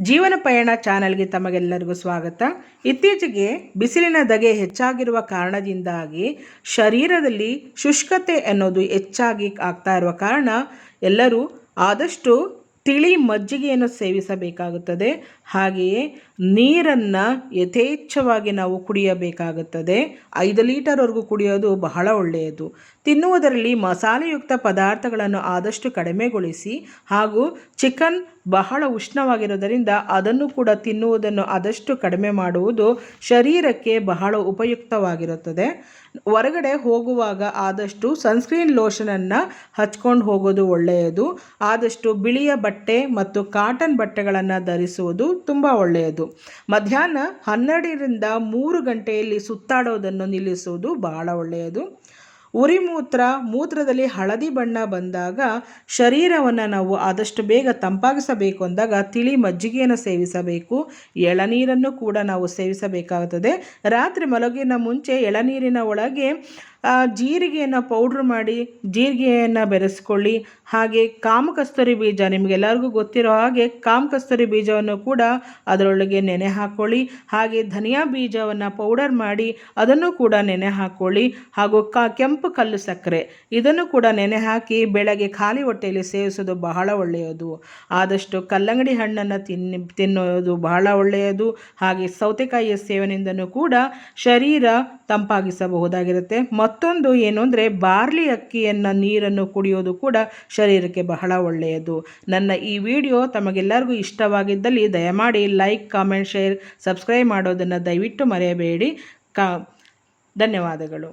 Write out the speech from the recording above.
ಜೀವನ ಪಯಣ ಚಾನೆಲ್ಗೆ ತಮಗೆಲ್ಲರಿಗೂ ಸ್ವಾಗತ. ಇತ್ತೀಚೆಗೆ ಬಿಸಿಲಿನ ಧಗೆ ಹೆಚ್ಚಾಗಿರುವ ಕಾರಣದಿಂದಾಗಿ ಶರೀರದಲ್ಲಿ ಶುಷ್ಕತೆ ಅನ್ನೋದು ಹೆಚ್ಚಾಗಿ ಆಗ್ತಾ ಇರುವ ಕಾರಣ ಎಲ್ಲರೂ ಆದಷ್ಟು ತಿಳಿ ಮಜ್ಜಿಗೆಯನ್ನು ಸೇವಿಸಬೇಕಾಗುತ್ತದೆ. ಹಾಗೆಯೇ ನೀರನ್ನು ಯಥೇಚ್ಛವಾಗಿ ನಾವು ಕುಡಿಯಬೇಕಾಗುತ್ತದೆ. ಐದು ಲೀಟರ್ವರೆಗೂ ಕುಡಿಯೋದು ಬಹಳ ಒಳ್ಳೆಯದು. ತಿನ್ನುವುದರಲ್ಲಿ ಮಸಾಲೆಯುಕ್ತ ಪದಾರ್ಥಗಳನ್ನು ಆದಷ್ಟು ಕಡಿಮೆಗೊಳಿಸಿ ಹಾಗೂ ಚಿಕನ್ ಬಹಳ ಉಷ್ಣವಾಗಿರೋದರಿಂದ ಅದನ್ನು ಕೂಡ ತಿನ್ನುವುದನ್ನು ಆದಷ್ಟು ಕಡಿಮೆ ಮಾಡುವುದು ಶರೀರಕ್ಕೆ ಬಹಳ ಉಪಯುಕ್ತವಾಗಿರುತ್ತದೆ. ಹೊರಗಡೆ ಹೋಗುವಾಗ ಆದಷ್ಟು ಸನ್ಸ್ಕ್ರೀನ್ ಲೋಷನನ್ನು ಹಚ್ಕೊಂಡು ಹೋಗೋದು ಒಳ್ಳೆಯದು. ಆದಷ್ಟು ಬಿಳಿಯ ಬಟ್ಟೆ ಮತ್ತು ಕಾಟನ್ ಬಟ್ಟೆಗಳನ್ನು ಧರಿಸುವುದು ತುಂಬ ಒಳ್ಳೆಯದು. ಮಧ್ಯಾಹ್ನ ಹನ್ನೆರಡರಿಂದ ಮೂರು ಗಂಟೆಯಲ್ಲಿ ಸುತ್ತಾಡೋದನ್ನು ನಿಲ್ಲಿಸುವುದು ಬಹಳ ಒಳ್ಳೆಯದು. ಉರಿ ಮೂತ್ರ ಮೂತ್ರದಲ್ಲಿ ಹಳದಿ ಬಣ್ಣ ಬಂದಾಗ ಶರೀರವನ್ನು ನಾವು ಆದಷ್ಟು ಬೇಗ ತಂಪಾಗಿಸಬೇಕು ಅಂದಾಗ ತಿಳಿ ಮಜ್ಜಿಗೆಯನ್ನು ಸೇವಿಸಬೇಕು. ಎಳನೀರನ್ನು ಕೂಡ ನಾವು ಸೇವಿಸಬೇಕಾಗುತ್ತದೆ. ರಾತ್ರಿ ಮಲಗಿನ ಮುಂಚೆ ಎಳನೀರಿನ ಒಳಗೆ ಜೀರಿಗೆಯನ್ನು ಪೌಡ್ರ್ ಮಾಡಿ ಜೀರಿಗೆಯನ್ನು ಬೆರೆಸ್ಕೊಳ್ಳಿ. ಹಾಗೆ ಕಾಮಕಸ್ತೂರಿ ಬೀಜ ನಿಮಗೆಲ್ಲರಿಗೂ ಗೊತ್ತಿರೋ ಹಾಗೆ ಕಾಮಕಸ್ತೂರಿ ಬೀಜವನ್ನು ಕೂಡ ಅದರೊಳಗೆ ನೆನೆ ಹಾಕ್ಕೊಳ್ಳಿ ಹಾಗೆ ಧನಿಯಾ ಬೀಜವನ್ನು ಪೌಡರ್ ಮಾಡಿ ಅದನ್ನು ಕೂಡ ನೆನೆ ಹಾಕ್ಕೊಳ್ಳಿ ಹಾಗೂ ಕಾ ಕೆಂಪು ಕಲ್ಲು ಸಕ್ಕರೆ ಇದನ್ನು ಕೂಡ ನೆನೆ ಹಾಕಿ ಬೆಳಗ್ಗೆ ಖಾಲಿ ಹೊಟ್ಟೆಯಲ್ಲಿ ಸೇವಿಸೋದು ಬಹಳ ಒಳ್ಳೆಯದು. ಆದಷ್ಟು ಕಲ್ಲಂಗಡಿ ಹಣ್ಣನ್ನು ತಿನ್ನಿ ತಿನ್ನೋದು ಬಹಳ ಒಳ್ಳೆಯದು. ಹಾಗೆ ಸೌತೆಕಾಯಿಯ ಸೇವನೆಯಿಂದನೂ ಕೂಡ ಶರೀರ ತಂಪಾಗಿಸಬಹುದಾಗಿರುತ್ತೆ. ಮತ್ತೊಂದು ಏನು ಅಂದರೆ ಬಾರ್ಲಿ ಅಕ್ಕಿಯನ್ನು ನೀರನ್ನು ಕುಡಿಯೋದು ಕೂಡ ಶರೀರಕ್ಕೆ ಬಹಳ ಒಳ್ಳೆಯದು. ನನ್ನ ಈ ವಿಡಿಯೋ ತಮಗೆಲ್ಲರಿಗೂ ಇಷ್ಟವಾಗಿದ್ದಲ್ಲಿ ದಯಮಾಡಿ ಲೈಕ್, ಕಾಮೆಂಟ್, ಶೇರ್, ಸಬ್ಸ್ಕ್ರೈಬ್ ಮಾಡೋದನ್ನು ದಯವಿಟ್ಟು ಮರೆಯಬೇಡಿ. ಕಾ ಧನ್ಯವಾದಗಳು.